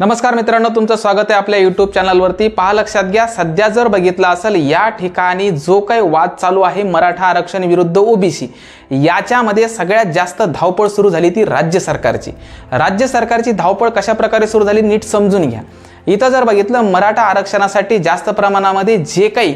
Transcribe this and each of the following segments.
नमस्कार मित्रांनो तुमचं स्वागत आहे आपल्या यूट्यूब चॅनलवरती पहा लक्षात घ्या सध्या जर बघितलं असेल या ठिकाणी जो काही वाद चालू आहे मराठा आरक्षण विरुद्ध ओबीसी याच्यामध्ये सगळ्यात जास्त धावपळ सुरू झाली ती राज्य सरकारची. राज्य सरकारची धावपळ कशा प्रकारे सुरू झाली नीट समजून घ्या. इथं जर बघितलं मराठा आरक्षणासाठी जास्त प्रमाणामध्ये जे काही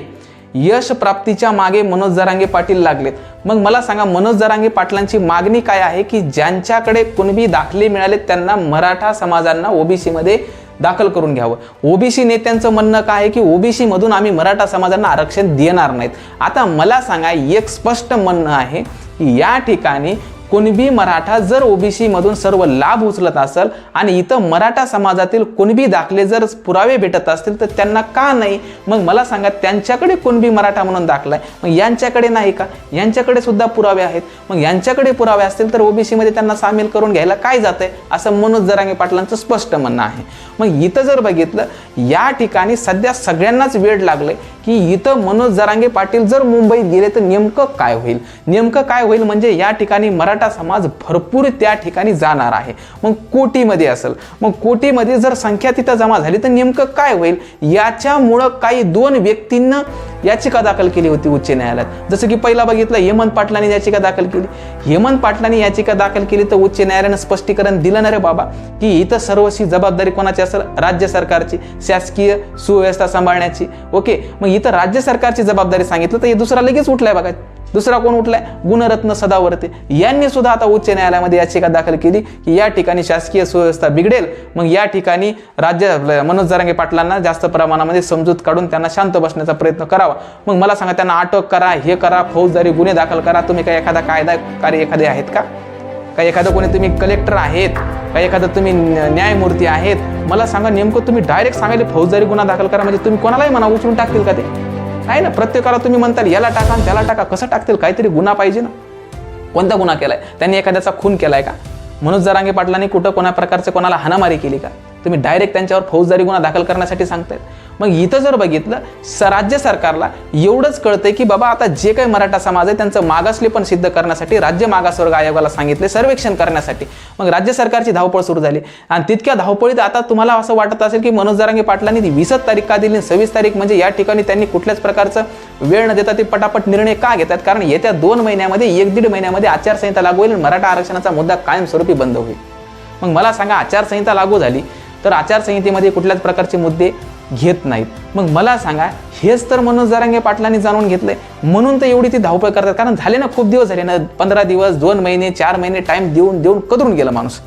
यश प्राप्तीच्या मागे मनोज जरांगे पाटील लागलेत मग मला सांगा मनोज जरांगे पाटलांची मागणी काय आहे की ज्यांच्याकडे कुणबी दाखले मिळाले त्यांना मराठा समाजांना ओबीसीमध्ये दाखल करून घ्यावं? ओबीसी नेत्यांचं म्हणणं काय आहे की ओबीसीमधून आम्ही मराठा समाजांना आरक्षण देणार नाहीत? आता मला सांगा एक स्पष्ट म्हणणं आहे की या ठिकाणी कुणबी मराठा जर ओबीसी मधून सर्व लाभ उचलत असेल आणि इथं मराठा समाजातील कुणबी दाखले जर पुरावे भेटत असतील तर त्यांना का नाही? मग मला सांगा त्यांच्याकडे कुणबी मराठा म्हणून दाखला आहे मग यांच्याकडे नाही का? यांच्याकडे सुद्धा पुरावे आहेत. मग यांच्याकडे पुरावे असतील तर ओबीसीमध्ये त्यांना सामील करून घ्यायला काय जातंय? असं मनोज जरांगे पाटलांचं स्पष्ट म्हणणं आहे. मग इथं जर बघितलं या ठिकाणी सध्या सगळ्यांनाच वेळ लागलंय. की इथं मनोज जरांगे पाटील जर मुंबईत गेले तर नेमकं काय होईल? नेमकं काय होईल म्हणजे या ठिकाणी मराठा समाज भरपूर त्या ठिकाणी जाणार आहे. मग कोटीमध्ये असेल मग कोटीमध्ये जर संख्या तिथं जमा झाली तर नेमकं काय होईल? याच्यामुळं काही दोन व्यक्तींना याचिका दाखल केली होती उच्च न्यायालयात. जसं की पहिला बघितलं हेमंत पाटलांनी याचिका दाखल केली. हेमंत पाटलांनी याचिका दाखल केली तर उच्च न्यायालयानं स्पष्टीकरण दिलं ना रे बाबा की इथं सर्वशी जबाबदारी कोणाची असेल? राज्य सरकारची शासकीय सुव्यवस्था सांभाळण्याची. ओके मग इथं राज्य सरकारची जबाबदारी सांगितलं तर हे दुसरा लगेच उठलाय बघा. दुसरा कोण उठलाय? गुणरत्न सदावर्ते. यांनी सुद्धा आता उच्च न्यायालयामध्ये याचिका दाखल केली की या ठिकाणी शासकीय सुव्यवस्था बिघडेल मग या ठिकाणी राज्य मनोज जरांगे पाटलांना जास्त प्रमाणामध्ये समजूत काढून त्यांना शांत बसण्याचा प्रयत्न करावा. मग मला सांगा त्यांना अटक करा हे करा फौजदारी गुन्हे दाखल करा तुम्ही काय एखादा कायदा कार्य एखादे आहेत का? काही एखादं कोणी तुम्ही कलेक्टर आहेत काही एखादं तुम्ही न्या- न्यायमूर्ती आहेत. मला सांगा नेमकं तुम्ही डायरेक्ट सांगायला फौजदारी गुन्हा दाखल करा म्हणजे तुम्ही कोणालाही म्हणा उचलून टाकतील का ते? नाही ना? प्रत्येकाला तुम्ही म्हणताल याला टाका आणि त्याला टाका. कसं टाकतील? काहीतरी गुन्हा पाहिजे ना? कोणता गुन्हा केलाय? त्यांनी एखाद्याचा खून केलाय का? मनोज जरांगे पाटलांनी कुठं कोणा प्रकारचे कोणाला हाणामारी केली का? तुम्ही डायरेक्ट त्यांच्यावर फौजदारी गुन्हा दाखल करण्यासाठी सांगतायत. मग इथं जर बघितलं स राज्य सरकारला एवढंच कळतंय की बाबा आता जे काही मराठा समाज आहे त्यांचं मागासले पण सिद्ध करण्यासाठी राज्य मागासवर्ग आयोगाला सांगितले सर्वेक्षण करण्यासाठी. मग राज्य सरकारची धावपळ सुरू झाली. आणि तितक्या धावपळीत आता तुम्हाला असं वाटत असेल की मनोज जरांगे पाटलांनी ती वीसच तारीख का दिली सव्वीस तारीख म्हणजे या ठिकाणी त्यांनी कुठल्याच प्रकारचं वेळ न देता ते पटापट निर्णय का घेतात? कारण येत्या दोन महिन्यामध्ये एक दीड महिन्यामध्ये आचारसंहिता लागू होईल मराठा आरक्षणाचा मुद्दा कायमस्वरूपी बंद होईल. मग मला सांगा आचारसंहिता लागू झाली तर आचारसंहितेमध्ये कुठल्याच प्रकारचे मुद्दे घेत नाहीत. मग मला सांगा हेच तर मनोज जरांगे पाटलांनी जाणून घेतलंय. म्हणून तर एवढी ती धावपळ करतात. कारण झाले ना खूप दिवस झाले ना पंधरा दिवस दोन महिने चार महिने टाईम देऊन देऊन कदरून गेला माणूस.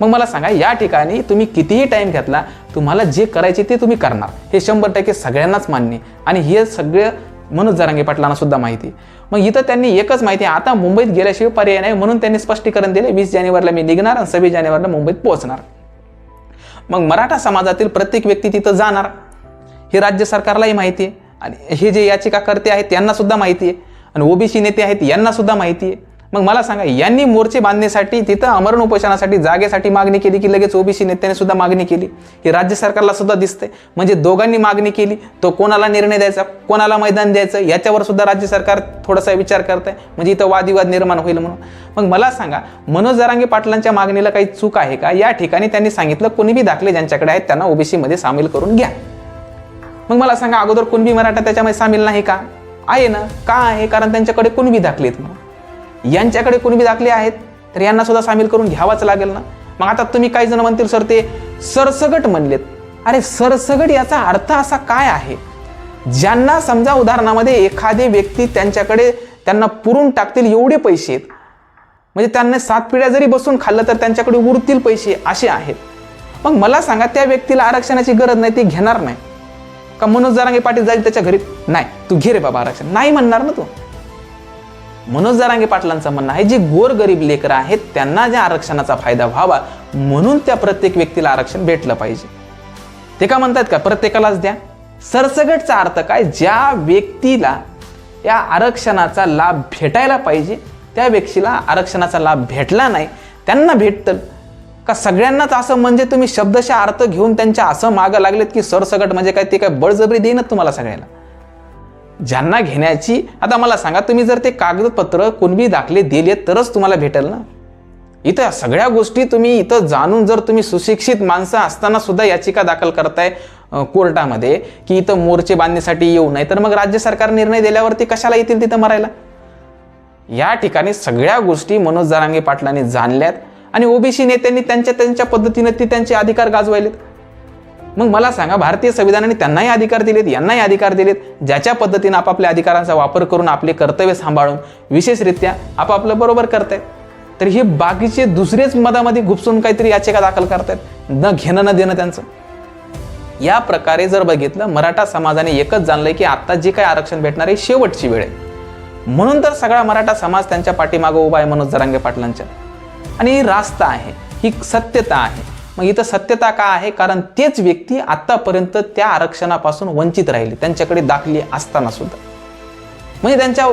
मग मला सांगा या ठिकाणी तुम्ही कितीही टाईम घेतला तुम्हाला जे करायचे ते तुम्ही करणार. हे शंभर टक्के सगळ्यांनाच मान्य आणि हे सगळं मनोज जरांगे पाटलांना सुद्धा माहिती आहे. मग इथं त्यांनी एकच माहिती आहे आता मुंबईत गेल्याशिवाय पर्याय नाही म्हणून त्यांनी स्पष्टीकरण दिले वीस जानेवारीला मी निघणार आणि सव्वीस जानेवारीला मुंबईत पोहोचणार. मग मराठा समाजातील प्रत्येक व्यक्ती तिथं जाणार. हे राज्य सरकारलाही माहिती आहे. आणि हे जे याचिकाकर्ते आहेत त्यांनासुद्धा माहिती आहे. आणि ओबीसी नेते आहेत यांनासुद्धा माहिती आहे. मग मला सांगा यांनी मोर्चे बांधण्यासाठी तिथं अमरण उपोषणासाठी जागेसाठी मागणी केली की लगेच ओबीसी नेत्याने सुद्धा मागणी केली? की राज्य सरकारला सुद्धा दिसते म्हणजे दोघांनी मागणी केली तो कोणाला निर्णय द्यायचा कोणाला मैदान द्यायचं याच्यावर सुद्धा राज्य सरकार थोडासा विचार करत आहे म्हणजे इथं वादविवाद निर्माण होईल म्हणून. मग मला सांगा मनोज जरांगे पाटलांच्या मागणीला काही चूक आहे का? या ठिकाणी त्यांनी सांगितलं कोणीबी दाखले ज्यांच्याकडे आहेत त्यांना ओबीसीमध्ये सामील करून घ्या. मग मला सांगा अगोदर कुणबी मराठा त्याच्यामध्ये सामील नाही का? आहे ना? का आहे? कारण त्यांच्याकडे कुणबी दाखले आहेत म्हणून. यांच्याकडे कुणबी दाखले आहेत तर यांना सुद्धा सामील करून घ्यावाच लागेल ना? मग आता तुम्ही काही जण म्हणतील सर ते सरसगट म्हणलेत. अरे सरसगट याचा अर्थ असा काय आहे? ज्यांना समजा उदाहरणामध्ये एखादी व्यक्ती त्यांच्याकडे त्यांना पुरून टाकतील एवढे पैसे आहेत म्हणजे त्यांना सात पिढ्या जरी बसून खाल्लं तर त्यांच्याकडे उरतील पैसे असे आहेत. मग मला सांगा त्या व्यक्तीला आरक्षणाची गरज नाही ती घेणार नाही? का मनोज जरांगे पाटील जाईल त्याच्या घरी? नाही. तू घे रे बाबा आरक्षण. नाही म्हणणार ना तू. मनोज जरांगे पाटलांचं म्हणणं आहे जे गोरगरीब लेकरं आहेत त्यांना ज्या आरक्षणाचा फायदा व्हावा म्हणून त्या प्रत्येक व्यक्तीला आरक्षण भेटलं पाहिजे. ते का म्हणतात का? प्रत्येकालाच द्या. सरसगटचा अर्थ काय? ज्या व्यक्तीला या आरक्षणाचा लाभ भेटायला पाहिजे त्या व्यक्तीला आरक्षणाचा लाभ भेटला नाही त्यांना भेटतं. का सगळ्यांनाच असं म्हणजे तुम्ही शब्दशः अर्थ घेऊन त्यांच्या असं मागं लागलेत की सरसगट म्हणजे काय? ते काय बळजबरी देईनच तुम्हाला सगळ्याला ज्यांना घेण्याची आता मला सांगा तुम्ही जर ते कागदपत्र कोणबी दाखले दिले तरच तुम्हाला भेटेल ना? इथं सगळ्या गोष्टी तुम्ही इथं जाणून जर तुम्ही सुशिक्षित माणसं असताना सुद्धा याचिका दाखल करताय कोर्टामध्ये की इथं मोर्चे बांधण्यासाठी येऊ नये तर मग राज्य सरकार निर्णय दिल्यावरती कशाला येतील तिथं मरायला? या ठिकाणी सगळ्या गोष्टी मनोज जारांगे पाटलांनी जाणल्यात आणि ओबीसी नेत्यांनी त्यांच्या त्यांच्या पद्धतीने ते त्यांचे अधिकार गाजवायलेत. मग मला सांगा भारतीय संविधानाने त्यांनाही अधिकार दिलेत यांनाही अधिकार दिलेत. ज्याच्या पद्धतीने आपापल्या अधिकारांचा वापर करून आपले कर्तव्य सांभाळून विशेषरित्या आपापलं बरोबर करतायत. तर हे बाकीचे दुसरेच मधामध्ये घुपसून काहीतरी याचिका दाखल करतायत. न घेणं न देणं त्यांचं. या प्रकारे जर बघितलं मराठा समाजाने एकच जाणलंय की आत्ता जे काही आरक्षण भेटणार आहे शेवटची वेळ आहे. म्हणून तर सगळा मराठा समाज त्यांच्या पाठीमागं उभा आहे मनोज जरांगे पाटलांच्या. आणि रास्ता आहे ही सत्यता आहे. मग इथं सत्यता का आहे? कारण तेच व्यक्ती आतापर्यंत त्या आरक्षणापासून वंचित राहिले. त्यांच्याकडे दाखली असताना सुद्धा. म्हणजे त्यांच्या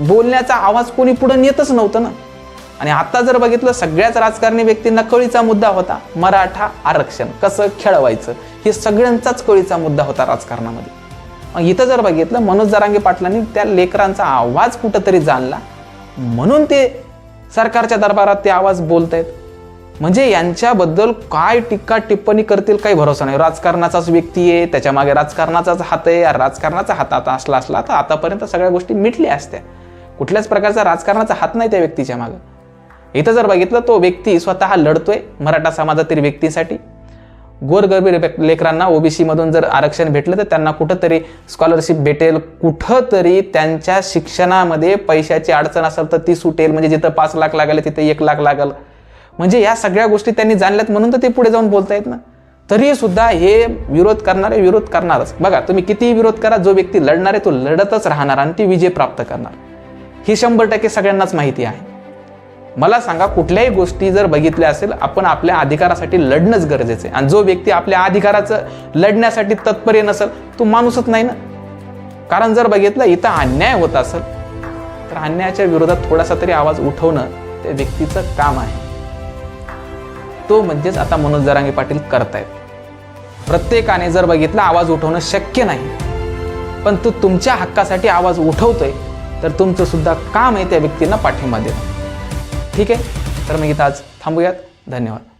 बोलण्याचा आवाज कोणी पुढे नेतच नव्हतं ना. आणि आता जर बघितलं सगळ्याच राजकारणी व्यक्तींना कळीचा मुद्दा होता. मराठा आरक्षण कसं खेळवायचं? हे सगळ्यांचाच कळीचा मुद्दा होता राजकारणामध्ये. मग इथं जर बघितलं मनोज जरांगे पाटलांनी त्या लेकरांचा आवाज कुठंतरी जाणला. म्हणून ते सरकारच्या दरबारात ते आवाज बोलत आहेत म्हणजे यांच्याबद्दल काय टीका टिप्पणी करतील काही भरोसा नाही. राजकारणाचाच व्यक्ती आहे त्याच्यामागे राजकारणाचाच हात आहे राजकारणाचा हात आता असला असला तर आतापर्यंत सगळ्या गोष्टी मिटल्या असत्या. कुठल्याच प्रकारचा राजकारणाचा हात नाही त्या व्यक्तीच्या मागे. इथं जर बघितलं तो व्यक्ती स्वतः लढतोय मराठा समाजातील व्यक्तीसाठी. गोरगरबी लेकरांना ओबीसीमधून जर आरक्षण भेटलं तर त्यांना कुठंतरी स्कॉलरशिप भेटेल. कुठंतरी त्यांच्या शिक्षणामध्ये पैशाची अडचण असेल तर ती सुटेल. म्हणजे जिथं पाच लाख लागले तिथे एक लाख लागल. म्हणजे या सगळ्या गोष्टी त्यांनी जाणल्यात म्हणून तर ते पुढे जाऊन बोलतायत ना. तरी सुद्धा हे विरोध करणारे विरोध करणारच. बघा तुम्ही कितीही विरोध करा जो व्यक्ती लढणार आहे तो लढतच राहणार आणि ती विजय प्राप्त करणार. ही शंभर टक्के सगळ्यांनाच माहिती आहे. मला सांगा कुठल्याही गोष्टी जर बघितल्या असेल आपण आपल्या अधिकारासाठी लढणंच गरजेचं आहे. आणि जो व्यक्ती आपल्या अधिकाराचं लढण्यासाठी तत्पर्य नसेल तो माणूसच नाही ना. कारण जर बघितलं इथं अन्याय होत असेल तर अन्यायाच्या विरोधात थोडासा तरी आवाज उठवणं त्या व्यक्तीचं काम आहे. तो म्हणजेच आता मनोज जरांगे पाटील करतायत. प्रत्येकाने जर बघितला आवाज उठवणं शक्य नाही. पण तो तुमच्या हक्कासाठी आवाज उठवतोय तर तुमचं सुद्धा काम आहे त्या व्यक्तींना पाठिंबा देणं. ठीक आहे? तर मग इथं आज थांबूयात. धन्यवाद.